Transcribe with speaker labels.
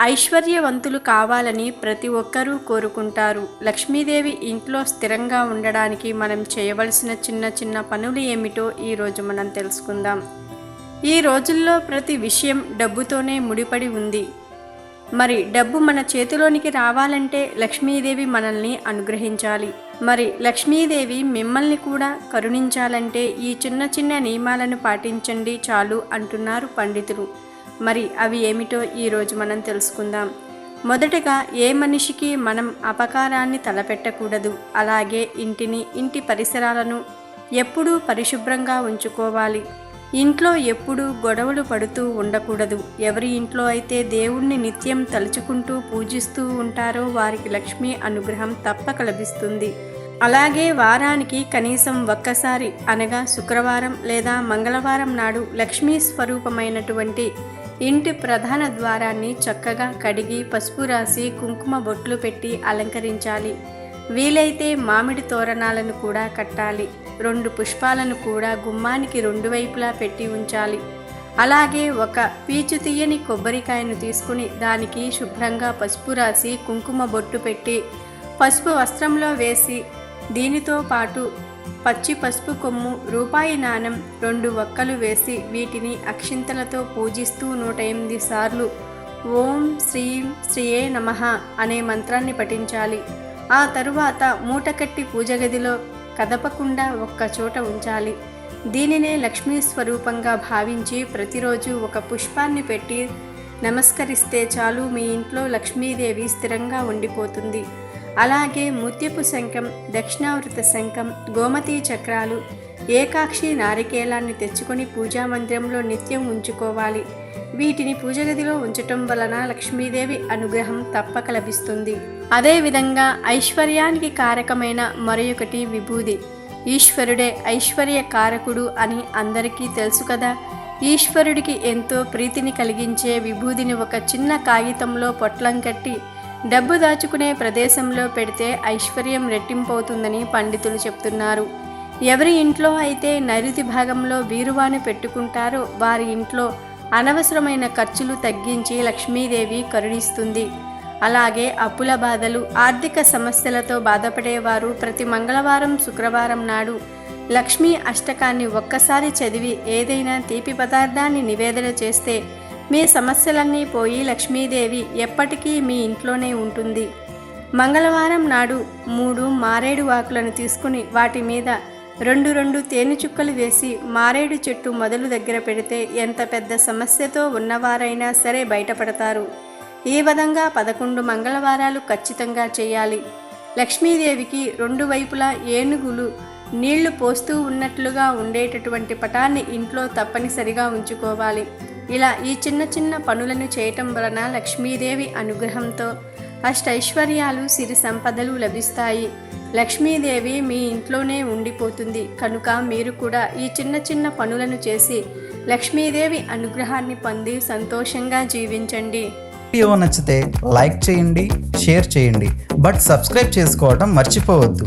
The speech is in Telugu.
Speaker 1: ఐశ్వర్యవంతులు కావాలని ప్రతి ఒక్కరూ కోరుకుంటారు. లక్ష్మీదేవి ఇంట్లో స్థిరంగా ఉండడానికి మనం చేయవలసిన చిన్న చిన్న పనులు ఏమిటో ఈరోజు మనం తెలుసుకుందాం. ఈ రోజుల్లో ప్రతి విషయం డబ్బుతోనే ముడిపడి ఉంది. మరి డబ్బు మన చేతిలోనికి రావాలంటే లక్ష్మీదేవి మనల్ని అనుగ్రహించాలి. మరి లక్ష్మీదేవి మిమ్మల్ని కూడా కరుణించాలంటే ఈ చిన్న చిన్న నియమాలను పాటించండి చాలు అంటున్నారు పండితులు. మరి అవి ఏమిటో ఈరోజు మనం తెలుసుకుందాం. మొదటగా ఏ మనిషికి మనం అపకారాన్ని తలపెట్టకూడదు? అలాగే ఇంటిని ఇంటి పరిసరాలను ఎప్పుడూ పరిశుభ్రంగా ఉంచుకోవాలి. ఇంట్లో ఎప్పుడూ గొడవలు పడుతూ ఉండకూడదు. ఎవరి ఇంట్లో అయితే దేవుణ్ణి నిత్యం తలుచుకుంటూ పూజిస్తూ ఉంటారో వారికి లక్ష్మీ అనుగ్రహం తప్పక లభిస్తుంది. అలాగే వారానికి కనీసం ఒక్కసారి అనగా శుక్రవారం లేదా మంగళవారం నాడు లక్ష్మీ స్వరూపమైనటువంటి ఇంటి ప్రధాన ద్వారాన్ని చక్కగా కడిగి పసుపు రాసి కుంకుమ బొట్లు పెట్టి అలంకరించాలి. వీలైతే మామిడి తోరణాలను కూడా కట్టాలి. రెండు పుష్పాలను కూడా గుమ్మానికి రెండు వైపులా పెట్టి ఉంచాలి. అలాగే ఒక పీచు తీయని కొబ్బరికాయను తీసుకుని దానికి శుభ్రంగా పసుపు రాసి కుంకుమ బొట్టు పెట్టి పసుపు వస్త్రంలో వేసి దీనితో పాటు పచ్చి పసుపు కొమ్ము రూపాయి నాణెం రెండు ఒక్కలు వేసి వీటిని అక్షింతలతో పూజిస్తూ నూట ఎనిమిది సార్లు ఓం శ్రీం శ్రీయే నమః అనే మంత్రాన్ని పఠించాలి. ఆ తరువాత మూటకట్టి పూజ గదిలో కదపకుండా ఒక్క చోట ఉంచాలి. దీనినే లక్ష్మీ స్వరూపంగా భావించి ప్రతిరోజు ఒక పుష్పాన్ని పెట్టి నమస్కరిస్తే చాలు మీ ఇంట్లో లక్ష్మీదేవి స్థిరంగా ఉండిపోతుంది. అలాగే ముత్యపు శంఖం దక్షిణావృత శంఖం గోమతి చక్రాలు ఏకాక్షి నారికేలాన్ని తెచ్చుకొని పూజా మందిరంలో నిత్యం ఉంచుకోవాలి. వీటిని పూజగదిలో ఉంచటం వలన లక్ష్మీదేవి అనుగ్రహం తప్పక లభిస్తుంది. అదేవిధంగా ఐశ్వర్యానికి కారకమైన మరొకటి విభూది. ఈశ్వరుడే ఐశ్వర్య కారకుడు అని అందరికీ తెలుసు కదా. ఈశ్వరుడికి ఎంతో ప్రీతిని కలిగించే విభూదిని ఒక చిన్న కాగితంలో పొట్లం కట్టి డబ్బు దాచుకునే ప్రదేశంలో పెడితే ఐశ్వర్యం రెట్టింపవుతుందని పండితులు చెప్తున్నారు. ఎవరి ఇంట్లో అయితే నైరుతి భాగంలో బీరువాను పెట్టుకుంటారో వారి ఇంట్లో అనవసరమైన ఖర్చులు తగ్గించి లక్ష్మీదేవి కరుణిస్తుంది. అలాగే అప్పుల బాధలు ఆర్థిక సమస్యలతో బాధపడేవారు ప్రతి మంగళవారం శుక్రవారం నాడు లక్ష్మీ అష్టకాన్ని ఒక్కసారి చదివి ఏదైనా తీపి పదార్థాన్ని నివేదన చేస్తే మీ సమస్యలన్నీ పోయి లక్ష్మీదేవి ఎప్పటికీ మీ ఇంట్లోనే ఉంటుంది. మంగళవారం నాడు మూడు మారేడు ఆకులను తీసుకుని వాటి మీద రెండు రెండు తేనె చుక్కలు వేసి మారేడు చెట్టు మొదలు దగ్గర పెడితే ఎంత పెద్ద సమస్యతో ఉన్నవారైనా సరే బయటపడతారు. ఈ విధంగా పదకొండు మంగళవారాలు ఖచ్చితంగా చేయాలి. లక్ష్మీదేవికి రెండు వైపులా ఏనుగులు నీళ్ళు పోస్తూ ఉన్నట్లుగా ఉండేటటువంటి పటాన్ని ఇంట్లో తప్పనిసరిగా ఉంచుకోవాలి. ఇలా ఈ చిన్న చిన్న పనులను చేయటం వలన లక్ష్మీదేవి అనుగ్రహంతో అష్టైశ్వర్యాలు సిరి సంపదలు లభిస్తాయి. లక్ష్మీదేవి మీ ఇంట్లోనే ఉండిపోతుంది. కనుక మీరు కూడా ఈ చిన్న చిన్న పనులను చేసి లక్ష్మీదేవి అనుగ్రహాన్ని పొంది సంతోషంగా జీవించండి.
Speaker 2: వీడియో నచ్చితే లైక్ చేయండి షేర్ చేయండి. బట్ సబ్స్క్రైబ్ చేసుకోవడం మర్చిపోవద్దు.